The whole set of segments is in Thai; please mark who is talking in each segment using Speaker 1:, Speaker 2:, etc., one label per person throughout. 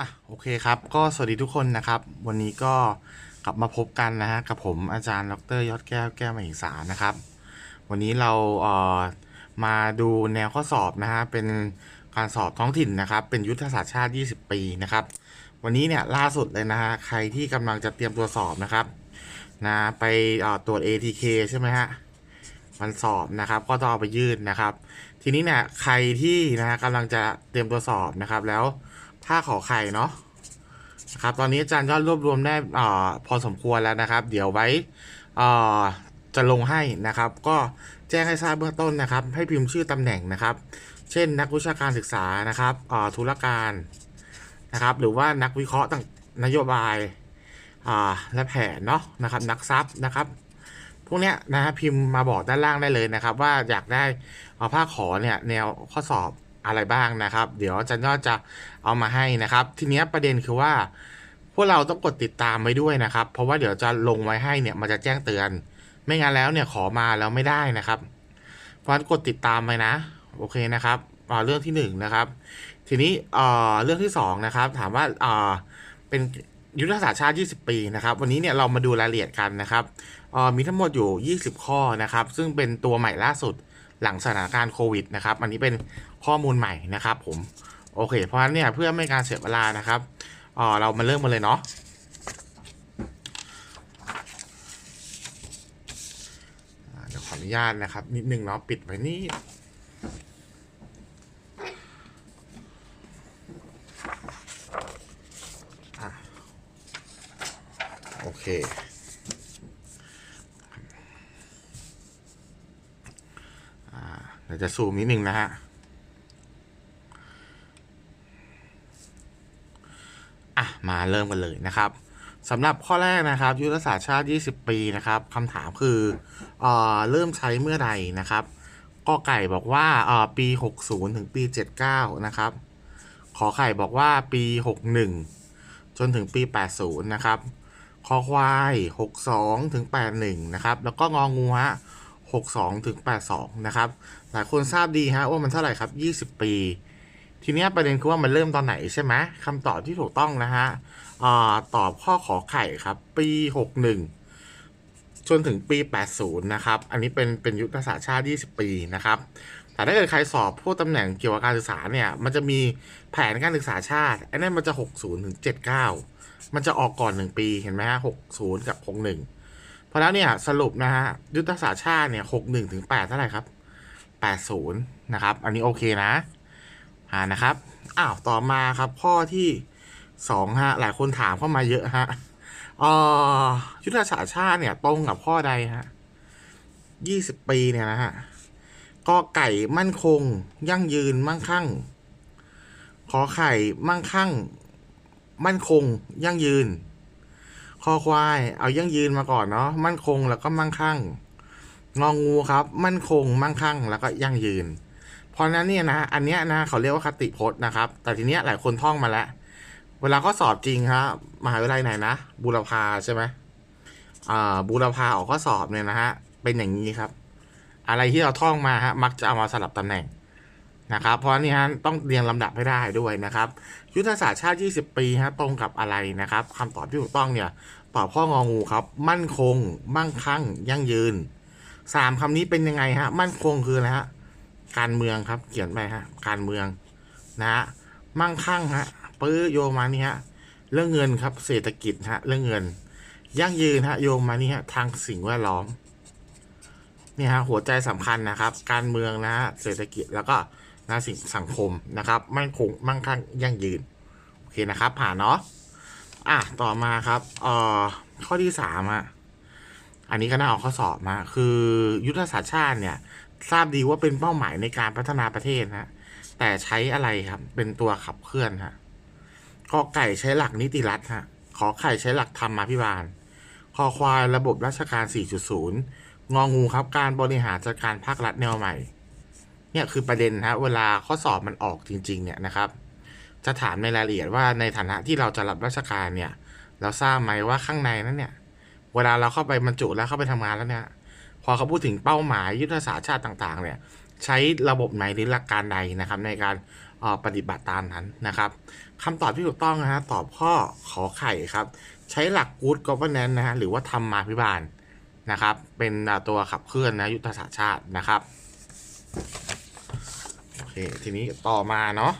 Speaker 1: อะโอเคครับ ก็สวัสดีทุกคนนะครับ วันนี้ก็กลับมาพบกันนะฮะกับผมอาจารย์ดรยอดแก้วแก้วมหิสารนะครับ วันนี้เราเอ่อมาดูแนวข้อสอบนะฮะเป็นการสอบท้องถิ่นนะครับ เป็นยุทธศาสตร์ชาติ 20 ปีนะครับ วันนี้เนี่ยล่าสุดเลยนะฮะใครที่กำลังจะเตรียมตัวสอบนะครับนะไปเอ่อตรวจ ATK ใช่ไหมฮะมันสอบนะครับ ก็ต้องเอาไปยื่นนะครับ ทีนี้เนี่ยใครที่นะฮะกำลังจะเตรียมตัวสอบนะครับแล้ว ถ้าขอไข่เนาะนะครับตอนนี้อาจารย์ยอดรวบรวมได้อ่าพอสมควรแล้วนะครับ เดี๋ยวไว้อ่าจะลงให้นะครับ ก็แจ้งให้ทราบเบื้องต้นนะครับ ให้พิมพ์ชื่อตำแหน่งนะครับ เช่น นักวิชาการศึกษานะครับอ่าธุรการนะครับ หรือว่านักวิเคราะห์ต่างนโยบายอ่าและแผนเนาะนะครับ นักทรัพย์นะครับพวกเนี้ยนะฮะพิมพ์มาบอกด้านล่างได้เลยนะครับ ว่าอยากได้เอาผ้าขอเนี่ยแนวข้อสอบ อะไรบ้างนะครับ เดี๋ยวอาจารย์ยอดจะเอามาให้นะครับ ทีนี้ประเด็นคือว่า พวกเราต้องกดติดตามไว้ด้วยนะครับ เพราะว่าเดี๋ยวจะลงไว้ให้เนี่ยมันจะแจ้งเตือน ไม่งั้นแล้วเนี่ยขอมาแล้วไม่ได้นะครับเพราะนั้นกดติดตามไปนะ โอเคนะครับอ่าเรื่องที่หนึ่งนะครับ ทีนี้เรื่องที่สองนะครับ ถามว่าอ่าเป็นยุทธศาสตร์ชาติ 20 ปีนะครับ วันนี้เนี่ยเรามาดูรายละเอียดกันนะครับมีทั้งหมดอยู่ 20 ข้อนะครับ ซึ่งเป็นตัวใหม่ล่าสุดหลังสถานการณ์โควิดนะครับ อันนี้เป็น ข้อมูลใหม่นะครับผมโอเค เพราะฉะนั้นเนี่ยเพื่อไม่การเสียเวลานะครับเออเรามาเริ่มกันเลยเนาะเดี๋ยวขออนุญาตนะครับ นิดนึงเนาะปิดไว้นี่โอเคอ่าเดี๋ยวจะซูมนิดนึงนะฮะ อะ มาเริ่มกันเลยนะครับสำหรับข้อแรกนะครับยุทธศาสตร์ชาติ 20 ปีนะครับคำถามคือเออเริ่มใช้เมื่อใดนะครับก็ไก่บอกว่าเออปี 60 ถึงปี 79 นะครับ ขอไข่บอกว่าปี 61 จนถึงปี 80 นะครับคอควาย 62 ถึง 81 นะครับ แล้วก็งองูฮะ62 ถึง 82 นะครับ หลายคนทราบดีฮะว่ามันเท่าไหร่ครับ 20 ปี ทีนี้ประเด็นคือว่ามันเริ่มตอนไหนใช่ไหมคำตอบที่ถูกต้องนะฮะอตอบข้อขอไข่ครับ ปี 61 จนถึงปี 80 นะครับ อันนี้เป็นเป็นยุทธศาสตร์ชาติ 20 ปีนะครับ แต่ถ้าเกิดใครสอบพวกตำแหน่งเกี่ยวกับการศึกษาเนี่ย มันจะมีแผนการศึกษาชาติ อันนั้นมันจะ 60 ถึง 79 มันจะออกก่อน 1 ปีเห็นไหมฮะ 60 กับ 61 เพราะแล้วเนี่ยสรุปนะฮะยุทธศาสตร์ชาติเนี่ย 61 ถึง 8 เท่าไหร่ครับ 80 นะครับ อันนี้โอเคนะ อ่านะครับอ้าวต่อมาครับข้อที่สองฮะหลายคนถามเข้ามาเยอะฮะออยุทธศาสตร์ชาติเนี่ยตรงกับข้อใดฮะยี่สิบปีเนี่ยนะฮะก็ไก่มั่นคง ยั่งยืนมั่งคั่ง ขอไข่มั่งคั่ง มั่นคง ยั่งยืน คอควาย เอายั่งยืนมาก่อนเนาะมั่นคงแล้วก็มั่งคั่ง งองูครับ มั่นคง มั่งคั่ง แล้วก็ยั่งยืน ราะนั้นเนี่ยนะ อันเนี้ยนะเขาเรียกว่าคติพจน์นะครับ แต่ทีเนี้ยหลายคนท่องมาแล้ว เวลาก็สอบจริงครับมหาวิทยาลัยไหนนะบูรพาใช่ไหมอ่าบูรพาออกข้อสอบเนี่ยนะฮะเป็นอย่างนี้ครับ อะไรที่เราท่องมาฮะมักจะเอามาสลับตำแหน่งนะครับ เพราะนี่ฮะต้องเรียงลำดับให้ได้ด้วยนะครับ ยุทธศาสตร์ชาติ 20 ปีฮะตรงกับอะไรนะครับคำตอบที่ถูกต้องเนี่ยตอบข้ององูครับ มั่นคง มั่งคั่ง ยั่งยืนสามคำนี้เป็นยังไงฮะ มั่นคงคืออะไรฮะ การเมืองครับ เขียนไปฮะการเมืองนะฮะมั่งคั่งฮะปื้อโยมานี่ฮะเรื่องเงินครับ เศรษฐกิจฮะเรื่องเงิน ยั่งยืนฮะโยงมานี่ฮะทางสิ่งแวดล้อมนี่ฮะหัวใจสำคัญนะครับ การเมืองนะฮะเศรษฐกิจแล้วก็นะสิ่งสังคมนะครับ มั่นคงมั่งคั่งยั่งยืนโอเคนะครับ ผ่านเนาะอะต่อมาครับเอ่อข้อที่สามอะอันนี้ก็น่าเอาข้อสอบมา คือยุทธศาสตร์ชาติเนี่ย ทราบดีว่าเป็นเป้าหมายในการพัฒนาประเทศนะแต่ใช้อะไรครับ เป็นตัวขับเคลื่อนฮะกอไก่ใช้หลักนิติรัฐฮะขอไข่ใช้หลักธรรมาภิบาลคอควายระบบราชการ 4.0 งองูครับการบริหารจัดการภาครัฐแนวใหม่ เนี่ยคือประเด็นฮะเวลาข้อสอบมันออกจริง ๆ เนี่ยนะครับ จะถามในรายละเอียดว่าในฐานะที่เราจะรับราชการเนี่ย เราทราบไหมว่าข้างในนั้นเนี่ย เวลาเราเข้าไปบรรจุแล้วเข้าไปทำงานแล้วเนี่ย พอเขาพูดถึงเป้าหมายยุทธศาสตร์ชาติต่าง ๆ เนี่ย ใช้ระบบไหนหรือหลักการใดนะครับ ในการปฏิบัติตามนั้นนะครับคำตอบที่ถูกต้องนะฮะตอบข้อขอไข่ครับ ใช้หลัก good governance นะฮะหรือว่าธรรมาภิบาลนะครับ เป็นตัวขับเคลื่อนนะยุทธศาสตร์ชาตินะครับโอเคทีนี้ต่อมาเนาะ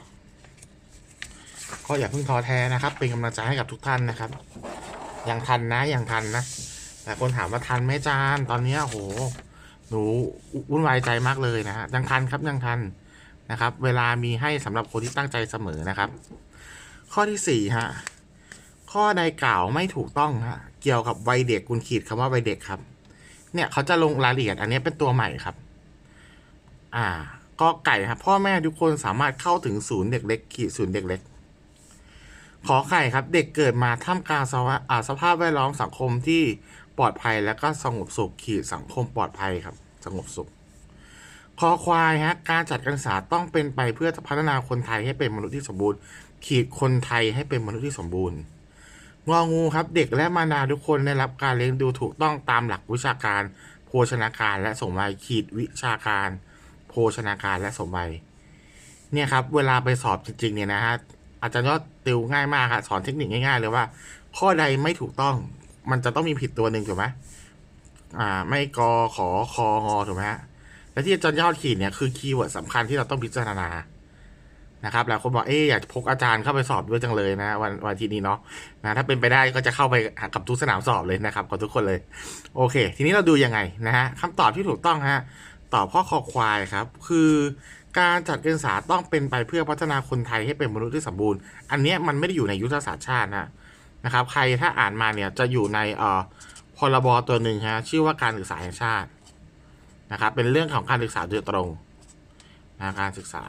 Speaker 1: ก็อย่าเพิ่งท้อแท้นะครับ เป็นกำลังใจให้กับทุกท่านนะครับ ยังทันนะยังทันนะ แต่คนถามว่าทันไหมจานตอนนี้โหหนูวุ่นวายใจมากเลยนะฮะยังทันครับยังทันนะครับ เวลามีให้สำหรับคนที่ตั้งใจเสมอนะครับ ข้อที่สี่ฮะข้อใดกล่าวไม่ถูกต้องฮะเกี่ยวกับวัยเด็กคุณขีดคำว่าวัยเด็กครับ เนี่ยเขาจะลงรายละเอียดอันนี้เป็นตัวใหม่ครับ อ่าก็ไก่ครับพ่อแม่ทุกคนสามารถเข้าถึงศูนย์เด็กเล็กขีดศูนย์เด็กเล็ก ขอไข่ครับ เด็กเกิดมาท่ามกลางสภาพแวดล้อมสังคมที่ ปลอดภัยและก็สงบสุขขีดสังคมปลอดภัยครับ สงบสุขคอควายฮะการจัดการศึกษาต้องเป็นไปเพื่อพัฒนาคนไทยให้เป็นมนุษย์ที่สมบูรณ์ ขีดคนไทยให้เป็นมนุษย์ที่สมบูรณ์งองูครับเด็กและมารดาทุกคนได้รับการเลี้ยงดูถูกต้องตามหลักวิชาการ โภชนาการและสมวัยขีดวิชาการ โภชนาการและสมวัยเนี่ยครับเวลาไปสอบจริงๆเนี่ยนะฮะอาจารย์ยอดติวง่ายมากครับสอนเทคนิคง่ายๆเลยว่า ข้อใดไม่ถูกต้อง มันจะต้องมีผิดตัวหนึ่งถูกไหมอ่า ไม่กอขอคองอถูกไหมฮะและที่อาจารย์ยอดขีดเนี่ยคือคีย์เวิร์ดสำคัญที่เราต้องพิจารณานะครับหลายคนบอกเอ๊อยากจะพกอาจารย์เข้าไปสอบด้วยจังเลยนะ วันวันที่นี้เนาะนะถ้าเป็นไปได้ก็จะเข้าไปกับทุกสนามสอบเลยนะครับกับทุกคนเลย โอเค ทีนี้เราดูยังไงนะฮะคำตอบที่ถูกต้องฮะตอบข้อคอควายครับ คือการจัดการศึกษาต้องเป็นไปเพื่อพัฒนาคนไทยให้เป็นมนุษย์ที่สมบูรณ์ อันเนี้ยมันไม่ได้อยู่ในยุทธศาสตร์ชาตินะ นะครับใครถ้าอ่านมาเนี่ยจะอยู่ในเอ่อพรบตัวหนึ่งฮะชื่อว่าการศึกษาแห่งชาตินะครับเป็นเรื่องของการศึกษาโดยตรงนะการศึกษา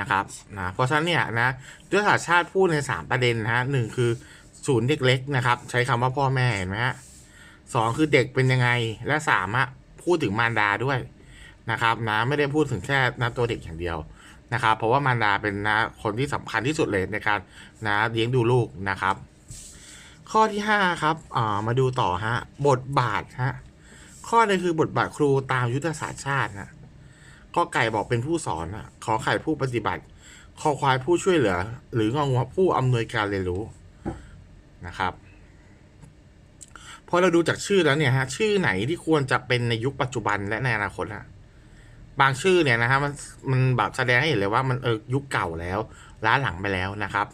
Speaker 1: นะครับนะเพราะฉะนั้นเนี่ยนะยุทธศาสตร์ชาติพูดในสามประเด็นนะฮะหนึ่งคือศูนย์เด็กเล็กนะครับ ใช้คำว่าพ่อแม่เห็นไหมฮะสองคือเด็กเป็นยังไงและสามอะพูดถึงมารดาด้วยนะครับนะไม่ได้พูดถึงแค่นะตัวเด็กอย่างเดียว นะครับเพราะว่ามารดาเป็นนะคนที่สำคัญที่สุดเลยในการนะเลี้ยงดูลูกนะครับ ข้อที่ห้าครับอ่ามาดูต่อฮะบทบาทฮะข้อนึงคือบทบาทครูตามยุทธศาสตร์ชาตินะก็ไก่บอกเป็นผู้สอนอะขอไข่ผู้ปฏิบัติคอควายผู้ช่วยเหลือ หรืององผู้อำนวยการเรียนรู้นะครับพอเราดูจากชื่อแล้วเนี่ยฮะชื่อไหนที่ควรจะเป็นในยุคปัจจุบันและในอนาคตฮะ บางชื่อเนี่ยนะฮะมันมันแบบแสดงให้เห็นเลยว่ามันเออยุคเก่าแล้วล้าหลังไปแล้วนะครับ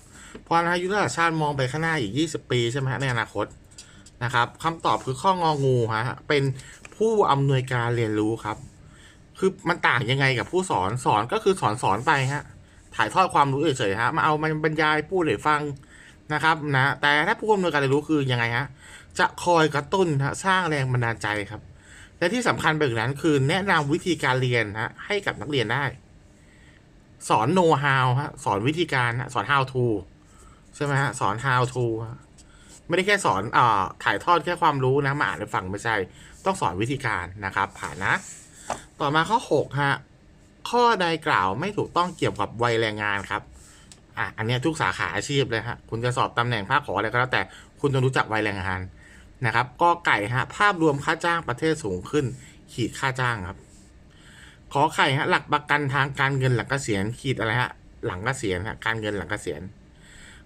Speaker 1: เพราะนะฮะยุทธศาสตร์ชาติมองไปข้างหน้าอีก 20 ปีใช่ไหมฮะในอนาคตนะครับคำตอบคือข้ององูฮะเป็นผู้อำนวยการเรียนรู้ครับ คือมันต่างยังไงกับผู้สอนสอนก็คือสอนสอนไปฮะถ่ายทอดความรู้เฉยๆฮะมาเอามันบรรยายพูดหรือฟังนะครับนะแต่ถ้าผู้อำนวยการเรียนรู้คือยังไงฮะจะคอยกระตุ้นฮะสร้างแรงบันดาลใจครับ และที่สำคัญไปกว่านั้นคือแนะนำวิธีการเรียนฮะให้กับนักเรียนได้ สอน know how ฮะสอนวิธีการสอน how to ใช่ไหมฮะสอน how to ไม่ได้แค่สอนอ่าถ่ายทอดแค่ความรู้นะมาอ่านหรือฟังไม่ใช่ ต้องสอนวิธีการนะครับ ผ่านนะ ต่อมาข้อ6ฮะข้อใดกล่าวไม่ถูกต้องเกี่ยวกับวัยแรงงานครับอะอันเนี้ยทุกสาขาอาชีพเลยฮะคุณจะสอบตำแหน่งภาคขออะไรก็แล้วแต่คุณต้องรู้จักวัยแรงงาน นะครับก็ไก่ฮะภาพรวมค่าจ้างประเทศสูงขึ้น ขีดค่าจ้างครับ ขอไข่ฮะหลักประกันทางการเงินหลังเกษียณขีดอะไรฮะหลังเกษียณฮะการเงินหลังเกษียณ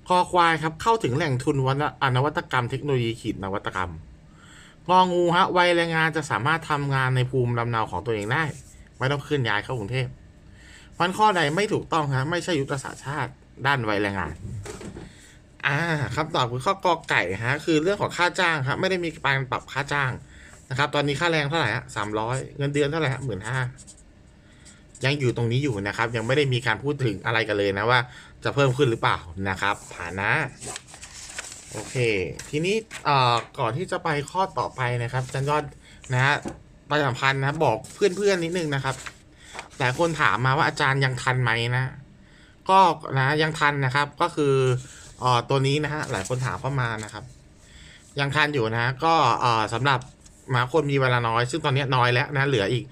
Speaker 1: คอควายครับเข้าถึงแหล่งทุนวันนวัตกรรมเทคโนโลยีขีดนวัตกรรมงองูฮะวัยแรงงานจะสามารถทำงานในภูมิลำเนาของตัวเองได้ ไม่ต้องเคลื่อนย้ายเข้ากรุงเทพมันข้อใดไม่ถูกต้องฮะไม่ใช่ยุทธศาสตร์ชาติด้านวัยแรงงาน อ่าคำตอบคือข้อกอไก่ฮะคือเรื่องของค่าจ้างครับไม่ได้มีการปรับค่าจ้างนะครับ ตอนนี้ค่าแรงเท่าไหร่ฮะสามร้อยเงินเดือนเท่าไหร่ฮะหมื่นห้ายังอยู่ตรงนี้อยู่นะครับ ยังไม่ได้มีการพูดถึงอะไรกันเลยนะว่า จะเพิ่มขึ้นหรือเปล่านะครับผ่านนะโอเค ทีนี้เอ่อก่อนที่จะไปข้อต่อไปนะครับอาจันยอดนะฮะประชาสัมพันธ์นะบอกเพื่อนๆนิดนึงนะครับหลายคนถามมาว่าอาจารย์ยังทันไหมนะ ก็นะยังทันนะครับ ก็คือ อ่อตัวนี้นะฮะหลายคนถามเข้ามานะครับ ยังทันอยู่นะก็อ่อสำหรับมาคนมีเวลาน้อย ซึ่งตอนนี้น้อยแล้วนะเหลืออีก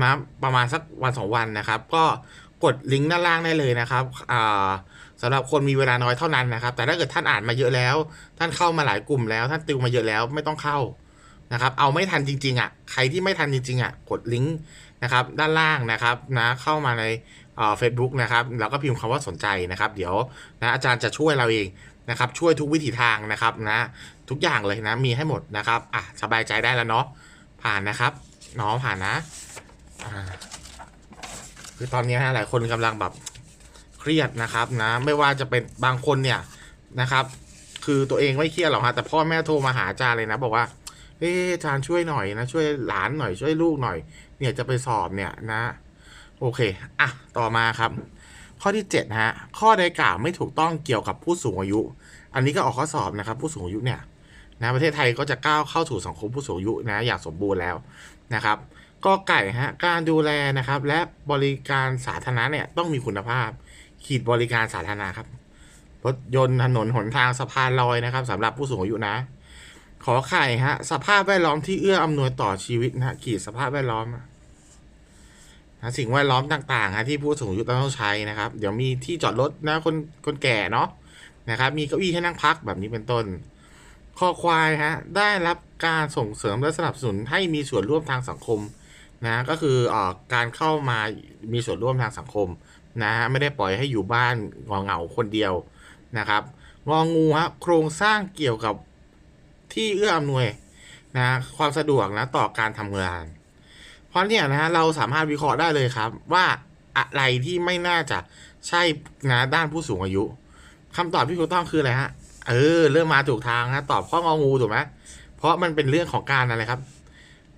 Speaker 1: มาประมาณสักวันสองวันนะครับ ก็กดลิงก์ด้านล่างได้เลยนะครับอ่าสำหรับคนมีเวลาน้อยเท่านั้นนะครับ แต่ถ้าเกิดท่านอ่านมาเยอะแล้ว ท่านเข้ามาหลายกลุ่มแล้ว ท่านติวมาเยอะแล้วไม่ต้องเข้านะครับ เอาไม่ทันจริงๆอะ ใครที่ไม่ทันจริงๆอะ กดลิงก์นะครับ ด้านล่างนะครับ นะเข้ามาใน เฟซบุ๊กนะครับแล้วก็พิมพ์คำว่าสนใจนะครับ เดี๋ยวนะอาจารย์จะช่วยเราเองนะครับ ช่วยทุกวิถีทางนะครับนะทุกอย่างเลยนะมีให้หมดนะครับอะสบายใจได้แล้วเนาะผ่านนะครับน้องผ่านนะคือตอนนี้ฮะหลายคนกำลังแบบเครียดนะครับนะไม่ว่าจะเป็นบางคนเนี่ยนะครับคือตัวเองไม่เครียดหรอกฮะแต่พ่อแม่โทรมาหาอาจารย์เลยนะ บอกว่าเอออาจารย์ช่วยหน่อยนะช่วยหลานหน่อยช่วยลูกหน่อย เนี่ยจะไปสอบเนี่ยนะ โอเค อะ ต่อมาครับ ข้อที่7ฮะ ข้อใดกล่าวไม่ถูกต้องเกี่ยวกับผู้สูงอายุ อันนี้ก็ออกข้อสอบนะครับ ผู้สูงอายุเนี่ยนะประเทศไทยก็จะก้าวเข้าสู่สังคมผู้สูงอายุนะอย่างสมบูรณ์แล้วนะครับก็ไก่ฮะการดูแลนะครับ และบริการสาธารณะเนี่ยต้องมีคุณภาพ ขีดบริการสาธารณะครับรถยนต์ถนนหนทางสะพานลอยนะครับสำหรับผู้สูงอายุนะ ขอไข่ฮะสภาพแวดล้อมที่เอื้ออำนวยต่อชีวิตนะขีดสภาพแวดล้อมนะ สิ่งแวดล้อมต่างๆฮะที่ผู้สูงอายุต้องใช้นะครับ เดี๋ยวมีที่จอดรถนะคนคนแก่เนาะนะครับ มีเก้าอี้ให้นั่งพักแบบนี้เป็นต้นข้อควายฮะได้รับการส่งเสริมและสนับสนุนให้มีส่วนร่วมทางสังคมนะก็คือออการเข้ามามีส่วนร่วมทางสังคมนะฮะไม่ได้ปล่อยให้อยู่บ้านงอเหงาคนเดียวนะครับงองูฮะโครงสร้างเกี่ยวกับที่เอื้ออำนวยนะความสะดวกนะต่อการทำงาน เพราะเนี่ยนะฮะเราสามารถวิเคราะห์ได้เลยครับ ว่าอะไรที่ไม่น่าจะใช่นะด้านผู้สูงอายุคำตอบที่ถูกต้องคืออะไรฮะเออเริ่มมาถูกทางฮะตอบข้ององูถูกไหมเพราะมันเป็นเรื่องของการอะไรครับ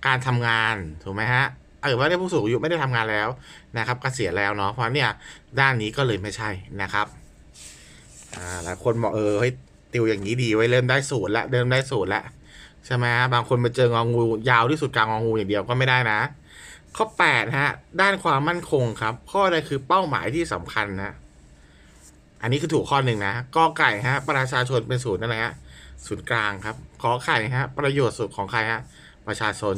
Speaker 1: การทำงานถูกไหมฮะเออว่าได้ผู้สูงอายุไม่ได้ทำงานแล้วนะครับเกษียณแล้วเนาะเพราะเนี่ยด้านนี้ก็เลยไม่ใช่นะครับอ่าหลายคนบอกเออเฮ้ยติวอย่างนี้ดีไว้เริ่มได้สูตรละเริ่มได้สูตรละใช่ไหมฮะบางคนมาเจององูยาวที่สุดกลางงองูอย่างเดียวก็ไม่ได้นะ ข้อ 8 ฮะ ด้านความมั่นคงครับ ข้อใดคือเป้าหมายที่สำคัญนะ อันนี้คือถูกข้อหนึ่งนะกอไก่ฮะ ประชาชนเป็นศูนย์นั่นแหละฮะศูนย์กลางครับขอไข่ฮะ ประโยชน์สุขของใครฮะ ประชาชน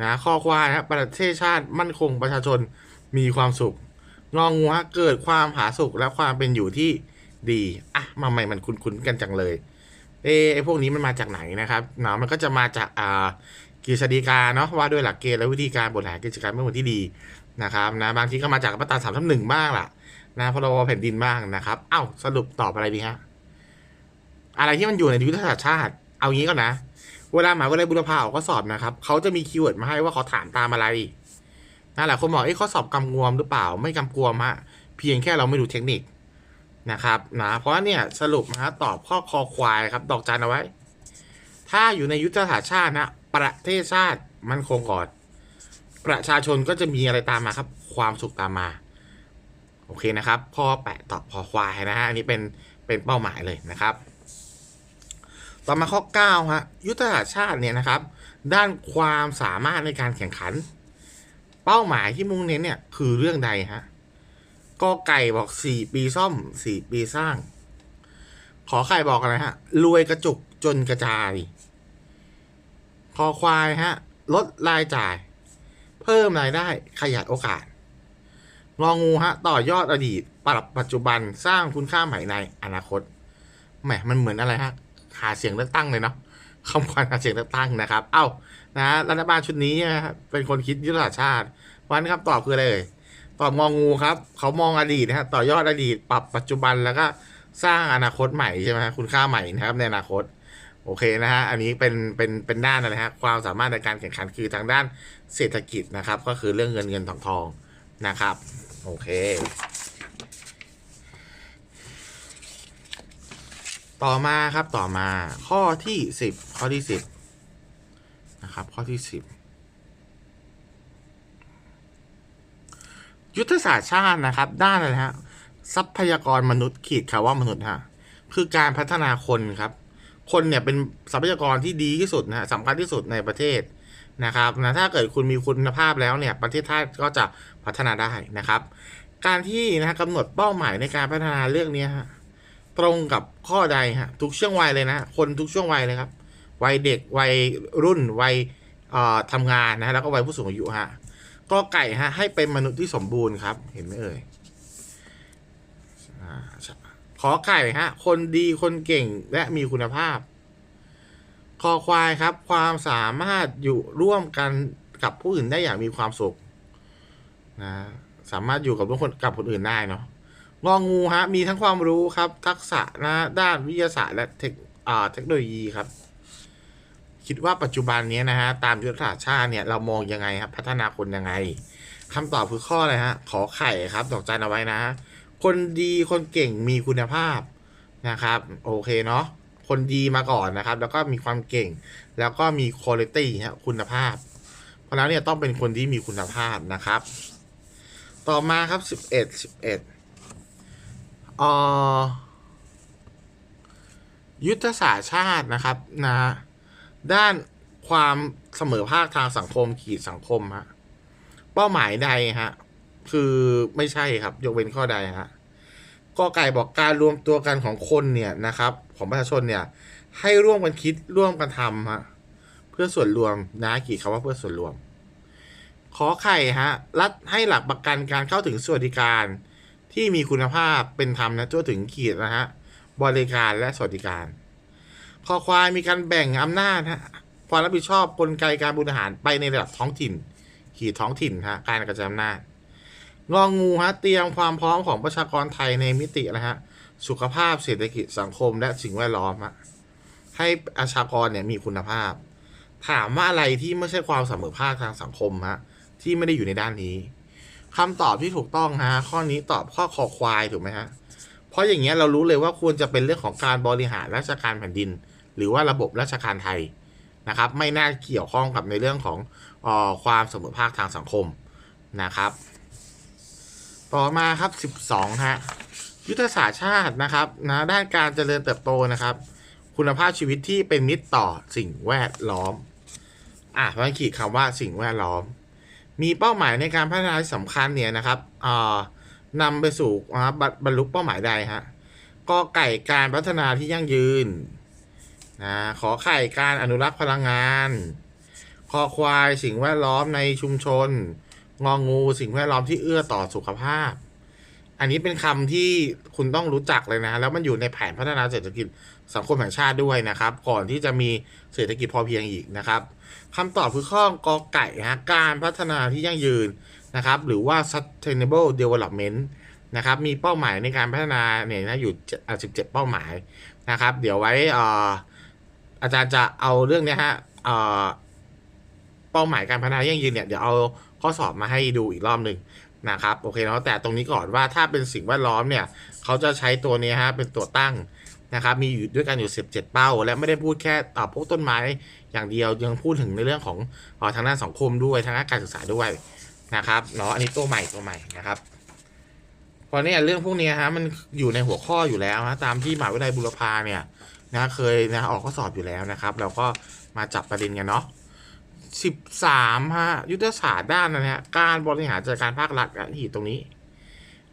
Speaker 1: นะข้อควายฮะประเทศชาติมั่นคงประชาชนมีความสุขงองูฮะเกิดความผาสุกและความเป็นอยู่ที่ดีอะมาใหม่มันคุ้นๆกันจังเลยเอะไอพวกนี้มันมาจากไหนนะครับเนาะมันก็จะมาจากอ่า กฤษฎีกาเนาะว่าด้วยหลักเกณฑ์และวิธีการบริหารกิจการเมื่อวันที่ดีนะครับนะบางทีก็มาจากมาตราสามทับหนึ่งบ้างล่ะนะพรบแผ่นดินบ้างนะครับ เอ้าสรุปตอบอะไรดีฮะอะไรที่มันอยู่ในยุทธศาสตร์ชาติ เอางี้ก่อนนะ เวลาหมหาวิทยาลัยบุรพาออกข้อสอบนะครับเขาจะมีคีย์เวิร์ดมาให้ว่าเขาถามตามอะไรนะหลายคนบอกเอ้ข้อสอบกำกวมหรือเปล่า ไม่กำกวมฮะเพียงแค่เราไม่รู้เทคนิคนะครับนะเพราะว่าเนี่ยสรุปนะตอบข้อคอควายครับ ดอกจันเอาไว้ ถ้าอยู่ในยุทธศาสตร์ชาตินะ ประเทศชาติมันคงก่อน ประชาชนก็จะมีอะไรตามมาครับ ความสุขตามมา โอเคนะครับข้อแปะตอบพอควายนะฮะอันนี้เป็นเป็นเป้าหมายเลยนะครับ ต่อมาข้อ9ฮะยุทธศาสตร์ชาติเนี่ยนะครับ ด้านความสามารถในการแข่งขัน เป้าหมายที่มุ่งเน้นเนี่ยคือเรื่องใดฮะก็ไก่บอกสี่ปีซ่อมสี่ปีสร้าง ขอไข่บอกอะไรฮะรวยกระจุกจนกระจาย คอควายฮะ ลดรายจ่าย เพิ่มรายได้ขยายโอกาสงองูฮะ ต่อยอดอดีต ปรับปัจจุบันสร้างคุณค่าใหม่ในอนาคตแหมมันเหมือนอะไรฮะหาเสียงเลือกตั้งเลยเนาะคำขวัญหาเสียงเลือกตั้งนะครับ เอ้านะรัฐบาลชุดนี้นะครับเป็นคนคิดยุทธศาสตร์ชาติวันครับตอบคืออะไรเอ่ยตอบงองูครับ เขามองอดีตนะฮะต่อยอดอดีต ปรับปัจจุบันแล้วก็สร้างอนาคตใหม่ใช่ไหมคุณค่าใหม่นะครับในอนาคต โอเคนะฮะ อันนี้เป็นเป็นเป็นด้านอะไรฮะ ความสามารถในการแข่งขันคือทางด้านเศรษฐกิจนะครับ ก็คือเรื่องเงินเงินทองทองนะครับ โอเค ต่อมาครับต่อมาข้อที่สิบข้อที่สิบนะครับ ข้อที่สิบยุทธศาสตร์ชาตินะครับ ด้านอะไรฮะทรัพยากรมนุษย์ขีดคำว่ามนุษย์ฮะคือการพัฒนาคนครับ คนเนี่ยเป็นทรัพยากรที่ดีที่สุดนะสำคัญที่สุดในประเทศนะครับนะถ้าเกิดคุณมีคุณภาพแล้วเนี่ยประเทศชาติก็จะพัฒนาได้นะครับ การที่นะกำหนดเป้าหมายในการพัฒนาเรื่องนี้ฮะตรงกับข้อใดฮะทุกช่วงวัยเลยนะ คนทุกช่วงวัยเลยครับ วัยเด็กวัยรุ่นวัยทำงานนะแล้วก็วัยผู้สูงอายุฮะก็ไก่ฮะให้เป็นมนุษย์ที่สมบูรณ์ครับ เห็นไหมเอ่ยอ่า อไก่ฮะ คนดีคนเก่งและมีคุณภาพ คอควายครับ ความสามารถอยู่ร่วมกันกับผู้อื่นได้อย่างมีความสุขนะสามารถอยู่กับทุกคนกับคนอื่นได้เนาะงองูฮะ มีทั้งความรู้ครับ ทักษะนะด้านวิทยาศาสตร์และเทคเทคโนโลยีครับ คิดว่าปัจจุบันนี้นะฮะ ตามยุทธศาสตร์ชาติเนี่ยเรามองยังไงครับ พัฒนาคนยังไงคำตอบคือข้ออะไรฮะ ขอไข่ครับ ดอกจันเอาไว้นะ คนดีคนเก่งมีคุณภาพนะครับ โอเคเนาะคนดีมาก่อนนะครับ แล้วก็มีความเก่ง แล้วก็มีคุณภาพฮะคุณภาพ เพราะนั้นเนี่ยต้องเป็นคนที่มีคุณภาพนะครับ ต่อมาครับสิบเอ็ดสิบเอ็ดออยุทธศาสตร์ชาตินะครับนะด้านความเสมอภาคทางสังคมขีดสังคมฮะเป้าหมายใดฮะคือไม่ใช่ครับ ยกเว้นข้อใดฮะ ก็ไก่บอกการรวมตัวกันของคนเนี่ยนะครับ ของประชาชนเนี่ย ให้ร่วมกันคิดร่วมกันทำฮะเพื่อส่วนรวมนะกี่คำว่าเพื่อส่วนรวม ขอไข่ฮะรัฐให้หลักประกันการเข้าถึงสวัสดิการที่มีคุณภาพเป็นธรรมนะทั่วถึงขีดนะฮะบริการและสวัสดิการคอควายมีการแบ่งอำนาจฮะความรับผิดชอบกลไกการบริหารไปในระดับท้องถิ่น ขีดท้องถิ่นฮะการกระจายอำนาจ งองูฮะเตรียมความพร้อมของประชากรไทยในมิตินะฮะสุขภาพเศรษฐกิจสังคมและสิ่งแวดล้อมฮะให้ประชากรเนี่ยมีคุณภาพ ถามว่าอะไรที่ไม่ใช่ความเสมอภาคทางสังคมฮะที่ไม่ได้อยู่ในด้านนี้คำตอบที่ถูกต้องฮะข้อนี้ตอบข้อคอควายถูกไหมฮะเพราะอย่างเงี้ยเรารู้เลยว่าควรจะเป็นเรื่องของการบริหารราชการแผ่นดิน หรือว่าระบบราชการไทยนะครับ ไม่น่าเกี่ยวข้องกับในเรื่องของเออความเสมอภาคทางสังคมนะครับ ต่อมาครับ 12 ฮะ ยุทธศาสตร์ชาตินะครับนะด้านการเจริญเติบโตนะครับ คุณภาพชีวิตที่เป็นมิตรต่อสิ่งแวดล้อม อะมันขีดคำว่าสิ่งแวดล้อม มีเป้าหมายในการพัฒนาที่สำคัญเนี่ยนะครับเอ่อนำไปสู่อ่าบรรบรรลุเป้าหมายใดฮะก็ไก่การพัฒนาที่ยั่งยืนนะขอไข่การอนุรักษ์พลังงาน คอควายสิ่งแวดล้อมในชุมชน งองูสิ่งแวดล้อมที่เอื้อต่อสุขภาพ อันนี้เป็นคำที่คุณต้องรู้จักเลยนะ แล้วมันอยู่ในแผนพัฒนาเศรษฐกิจสังคมแห่งชาติด้วยนะครับ ก่อนที่จะมีเศรษฐกิจพอเพียงอีกนะครับคำตอบคือข้อกอไก่ฮะการพัฒนาที่ยั่งยืนนะครับ หรือว่า sustainable development นะครับ มีเป้าหมายในการพัฒนาเนี่ยนะอยู่17 เป้าหมายนะครับ เดี๋ยวไว้อ่ออาจารย์จะเอาเรื่องเนี้ยฮะเป้าหมายการพัฒนายั่งยืนเนี่ยเดี๋ยวเอา ข้อสอบมาให้ดูอีกรอบหนึ่งนะครับโอเคเนาะแต่ตรงนี้ก่อนว่าถ้าเป็นสิ่งแวดล้อมเนี่ยเขาจะใช้ตัวนี้ฮะเป็นตัวตั้งนะครับมีอยู่ด้วยกันอยู่ 17 เป้า และไม่ได้พูดแค่ต่อพวกต้นไม้อย่างเดียวยังพูดถึงในเรื่องของเอ่อทางด้านสังคมด้วยทางด้านการศึกษาด้วยนะครับเนาะอันนี้ตัวใหม่ตัวใหม่นะครับเพราะเนี่ยเรื่องพวกนี้ฮะมันอยู่ในหัวข้ออยู่แล้วนะตามที่มหาวิทยาลัยบุรพาเนี่ยนะเคยนะออกข้อสอบอยู่แล้วนะครับ เราก็มาจับประเด็นกันเนาะ สิบสามฮะยุทธศาสตร์ด้านนะฮะการบริหารจัดการภาครัฐอะที่ตรงนี้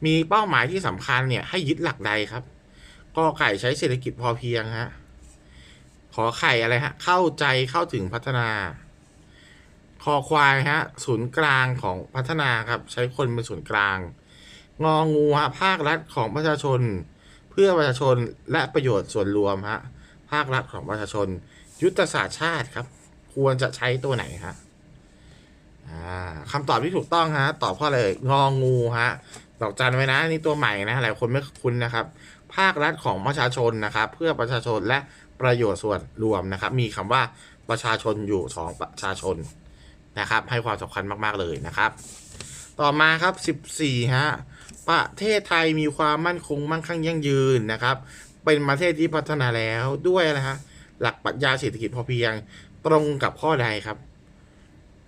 Speaker 1: มีเป้าหมายที่สำคัญเนี่ยให้ยึดหลักใดครับก็ไก่ใช้เศรษฐกิจพอเพียงฮะขอไข่อะไรฮะเข้าใจเข้าถึงพัฒนาคอควายฮะศูนย์กลางของพัฒนาครับใช้คนเป็นศูนย์กลาง งองูฮะภาครัฐของประชาชน เพื่อประชาชนและประโยชน์ส่วนรวมฮะภาครัฐของประชาชน ยุทธศาสตร์ชาติครับ ควรจะใช้ตัวไหนฮะอ่าคำตอบที่ถูกต้องฮะ ตอบข้อเลยงองูฮะดอกจันไว้นะนี่ตัวใหม่นะหลายคนไม่คุ้นนะครับ ภาครัฐของประชาชนนะครับ เพื่อประชาชนและประโยชน์ส่วนรวมนะครับ มีคำว่าประชาชนอยู่สองประชาชนนะครับ ให้ความสำคัญมาก ๆ เลยนะครับ ต่อมาครับ 14ฮะประเทศไทยมีความมั่นคงมั่งคั่งยั่งยืนนะครับ เป็นประเทศที่พัฒนาแล้วด้วยนะฮะหลักปรัชญาเศรษฐกิจพอเพียง ตรงกับข้อใดครับ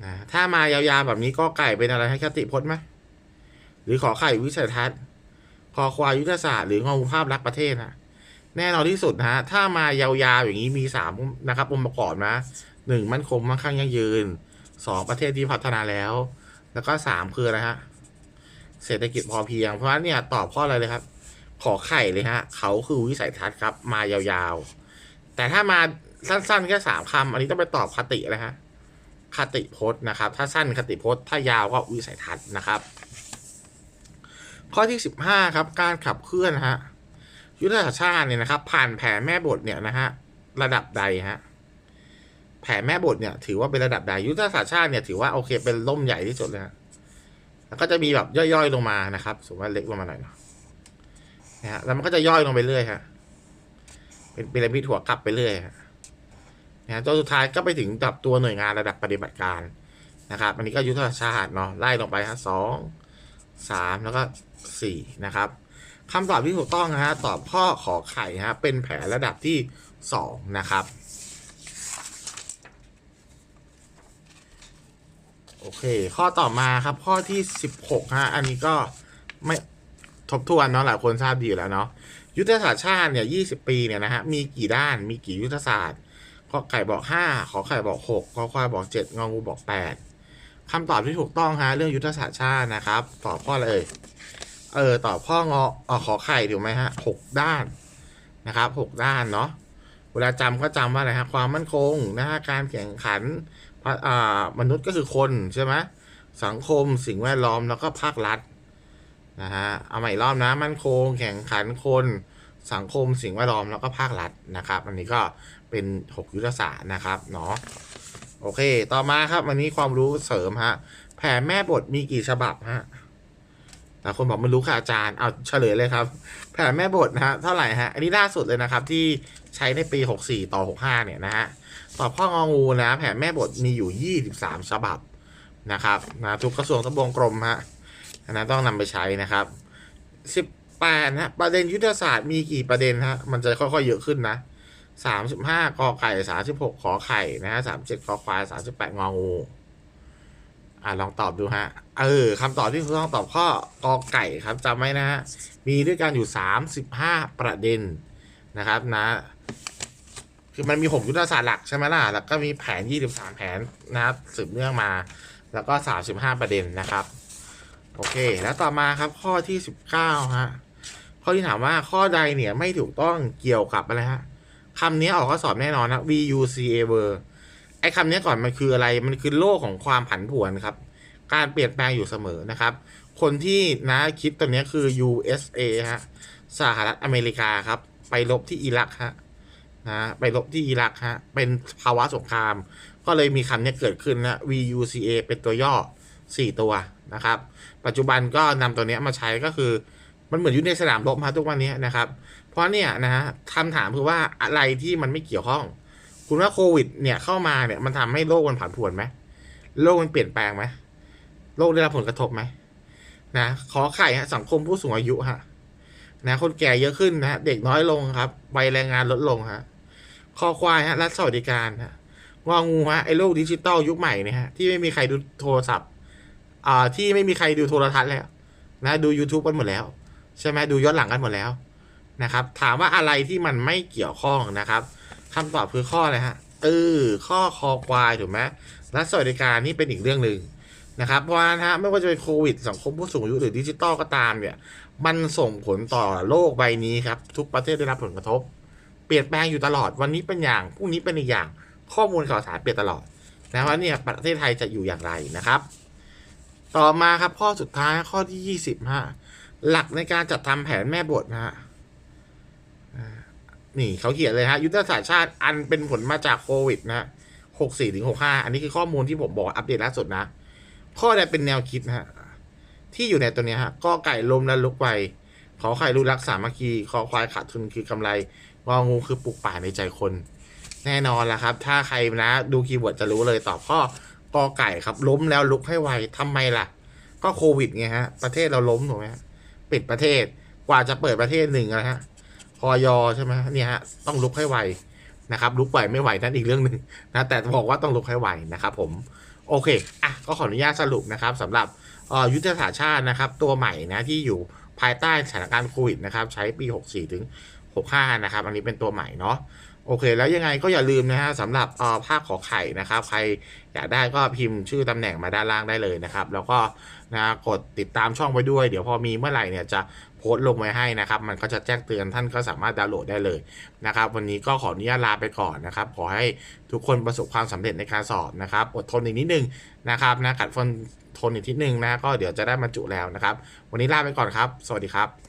Speaker 1: นะถ้ามายาวๆแบบนี้ก็ไก่เป็นอะไรให้คติพจน์ไหมหรือขอไข่วิสัยทัศน์คอควายยุทธศาสตร์หรืององูภาพรักประเทศนะแน่นอนที่สุดนะฮะถ้ามายาวๆอย่างนี้มีสามนะครับองค์ประกอบนะหนึ่งมั่นคงมั่งคั่งยั่งยืนสองประเทศที่พัฒนาแล้ว แล้วก็สามคืออะไรฮะเศรษฐกิจพอเพียง เพราะฉะนั้นเนี่ยตอบข้ออะไรเลยครับ ขอไข่เลยฮะเขาคือวิสัยทัศน์ครับ มายาวๆ แต่ถ้ามา สั้นๆแค่สามคำอันนี้ต้องไปตอบคติเลยฮะคติพจน์นะครับ ถ้าสั้นคติพจน์ถ้ายาวก็วิสัยทัศน์นะครับ ข้อที่สิบห้าครับ การขับเคลื่อนฮะยุทธศาสตร์ชาติเนี่ยนะครับ ผ่านแผนแม่บทเนี่ยนะฮะระดับใดฮะแผนแม่บทเนี่ยถือว่าเป็นระดับใดยุทธศาสตร์ชาติเนี่ยถือว่าโอเคเป็นล่มใหญ่ที่สุดเลยฮะแล้วก็จะมีแบบย่อยๆลงมานะครับสมมติว่าเล็กลงมาหน่อยเนาะนะฮะแล้วมันก็จะย่อยลงไปเรื่อยฮะเป็นพีระมิดหัวกลับไปเรื่อยฮะ นะจนสุดท้ายก็ไปถึงดับตัวหน่วยงานระดับปฏิบัติการนะครับ อันนี้ก็ยุทธศาสตร์เนาะไล่ลงไปฮะสองสามแล้วก็สี่นะครับคำตอบที่ถูกต้องนะฮะตอบข้อขอไข่ฮะเป็นแผนระดับที่สองนะครับโอเค ข้อต่อมาครับข้อที่สิบหกฮะอันนี้ก็ไม่ทบทวนเนาะหลายคนทราบดีอยู่แล้วเนาะยุทธศาสตร์ชาติเนี่ยยี่สิบปีเนี่ยนะฮะมีกี่ด้านมีกี่ยุทธศาสตร์ ขอไก่บอกห้าขอไข่บอกหกขอควายบอกเจ็ดงองูบอกแปดคำตอบที่ถูกต้องฮะเรื่องยุทธศาสตร์ชาตินะครับ ตอบข้อเอ่ยเออตอบข้องออขอไข่ถูกไหมฮะหกด้านนะครับหกด้านเนาะเวลาจำก็จำว่าอะไรฮะความมั่นคงนะฮะการแข่งขันอ่ามนุษย์ก็คือคนใช่ไหมสังคมสิ่งแวดล้อมแล้วก็ภาครัฐนะฮะเอาใหม่อีกรอบนะ มั่นคง แข่งขันคน สังคมสิ่งแวดล้อมแล้วก็ภาครัฐนะครับ อันนี้ก็เป็นหกยุทธศาสตร์นะครับเนาะโอเค ต่อมาครับวันนี้ความรู้เสริมฮะแผ่แม่บทมีกี่ฉบับฮะแต่คนบอกไม่รู้ค่ะอาจารย์เอาเฉลยเลยครับ แผ่แม่บทนะฮะเท่าไหร่ฮะอันนี้ล่าสุดเลยนะครับ ที่ใช้ในปี 64 ต่อ 65 เนี่ยนะฮะตอบข้ององูนะ แผนแม่บทมีอยู่ 23 ฉบับนะครับนะทุกกระทรวงทบวงกรมฮะอันนั้นต้องนำไปใช้นะครับ 18นะประเด็นยุทธศาสตร์มีกี่ประเด็นฮะมันจะค่อยๆเยอะขึ้นนะ35กอไก่36ขอไข่นะฮะ37ขอควาย38งองูอ่าลองตอบดูฮะ เออคำตอบที่ถูกต้องตอบข้อกอไก่ครับจำไว้นะฮะมีด้วยกันอยู่35ประเด็นนะครับนะ คือมันมี6ยุทธศาสตร์หลักใช่ไหมล่ะ แล้วก็มีแผน23แผนนะครับสืบเนื่องมา แล้วก็35ประเด็นนะครับ โอเค แล้วต่อมาครับข้อที่19ฮะ ข้อที่ถามว่าข้อใดเนี่ยไม่ถูกต้องเกี่ยวกับอะไรฮะคำนี้ออกข้อสอบแน่นอนนะ VUCA ver ไอ้คำนี้ก่อนมันคืออะไร มันคือโลกของความผันผวนครับ การเปลี่ยนแปลงอยู่เสมอนะครับ คนที่นะคิดตัวนี้คือ USA ฮะ สหรัฐอเมริกาครับ ไปรบที่อิรักฮะนะไปรบที่อิรักฮะ เป็นภาวะสงคราม ก็เลยมีคำนี้เกิดขึ้นนะ VUCA เป็นตัวย่อ 4 ตัวนะครับ ปัจจุบันก็นำตัวนี้มาใช้ก็คือ มันเหมือนอยู่ในสนามรบมาทุกวันนี้นะครับ เพราะเนี่ยนะฮะคำถามคือว่าอะไรที่มันไม่เกี่ยวข้อง คุณว่าโควิดเนี่ยเข้ามาเนี่ยมันทำให้โลกมันผันผวนไหมโลกมันเปลี่ยนแปลงไหมโลกได้รับผลกระทบไหมนะขอไข่ฮะสังคมผู้สูงอายุฮะนะคนแก่เยอะขึ้นนะเด็กน้อยลงครับวัยแรงงานลดลงฮะคอควายฮะรัฐสวัสดิการฮะงองูฮะไอ้โลกดิจิตอลยุคใหม่เนี่ยฮะที่ไม่มีใครดูโทรศัพท์อ่าที่ไม่มีใครดูโทรทัศน์แล้วนะดู YouTube กันหมดแล้ว ใช่ไหมดูย้อนหลังกันหมดแล้วนะครับ ถามว่าอะไรที่มันไม่เกี่ยวข้องนะครับคำตอบคือข้ออะไรฮะเออข้อคอควายถูกไหมรัฐสวัสดิการนี่เป็นอีกเรื่องหนึ่งนะครับ เพราะว่านะฮะไม่ว่าจะเป็นโควิดสังคมผู้สูงอายุหรือดิจิตอลก็ตามเนี่ย มันส่งผลต่อโลกใบนี้ครับ ทุกประเทศได้รับผลกระทบ เปลี่ยนแปลงอยู่ตลอดวันนี้เป็นอย่างพรุ่งนี้เป็นอีกอย่าง ข้อมูลข่าวสารเปลี่ยนตลอดนะว่าเนี่ยประเทศไทยจะอยู่อย่างไรนะครับ ต่อมาครับข้อสุดท้ายข้อที่ยี่สิบฮะ หลักในการจัดทำแผนแม่บทนะฮะนี่เขาเขียนเลยฮะ ยุทธศาสตร์ชาติอันเป็นผลมาจากโควิดนะหกสี่ถึงหกห้าอันนี้คือข้อมูลที่ผมบอกอัปเดตล่าสุดนะ ข้อใดเป็นแนวคิดนะฮะ ที่อยู่ในตัวเนี้ยฮะก็ไก่ลมและลุกไวขอไข่รู้รักสามัคคีขอควายขาดทุนคือกำไรงองูคือปลูกป่าในใจคน แน่นอนละครับ ถ้าใครนะ ดูคีย์เวิร์ดจะรู้เลยตอบข้อกอไก่ครับล้มแล้วลุกให้ไวทำไมล่ะ ก็โควิดไงฮะ ประเทศเราล้มถูกไหม ปิดประเทศ กว่าจะเปิดประเทศหนึ่งนะฮะพอยใช่ไหมเนี่ยฮะต้องลุกให้ไวนะครับลุกไหวไม่ไหวนั่นอีกเรื่องหนึ่งนะแต่บอกว่าต้องลุกให้ไวนะครับผมโอเคอะก็ขออนุญาตสรุปนะครับสำหรับออยุทธศาสตร์ชาตินะครับ ตัวใหม่นะที่อยู่ภายใต้สถานการณ์โควิดนะครับ ใช้ปี 64 ถึง 65 นะครับ อันนี้เป็นตัวใหม่เนาะ โอเค แล้วยังไงก็อย่าลืมนะฮะสำหรับอ่อภาคขอไข่นะครับ ใครอยากได้ก็พิมพ์ชื่อตำแหน่งมาด้านล่างได้เลยนะครับ แล้วก็นะกดติดตามช่องไว้ด้วย เดี๋ยวพอมีเมื่อไหร่เนี่ยจะโพสต์ลงไว้ให้นะครับ มันก็จะแจ้งเตือนท่านก็สามารถดาวน์โหลดได้เลยนะครับ วันนี้ก็ขออนุญาตลาไปก่อนนะครับ ขอให้ทุกคนประสบความสำเร็จในการสอบนะครับ อดทนอีกนิดนึงนะครับนะกัดฟันทนอีกทีนึงนะก็เดี๋ยวจะได้บรรจุแล้วนะครับ วันนี้ลาไปก่อนครับ สวัสดีครับ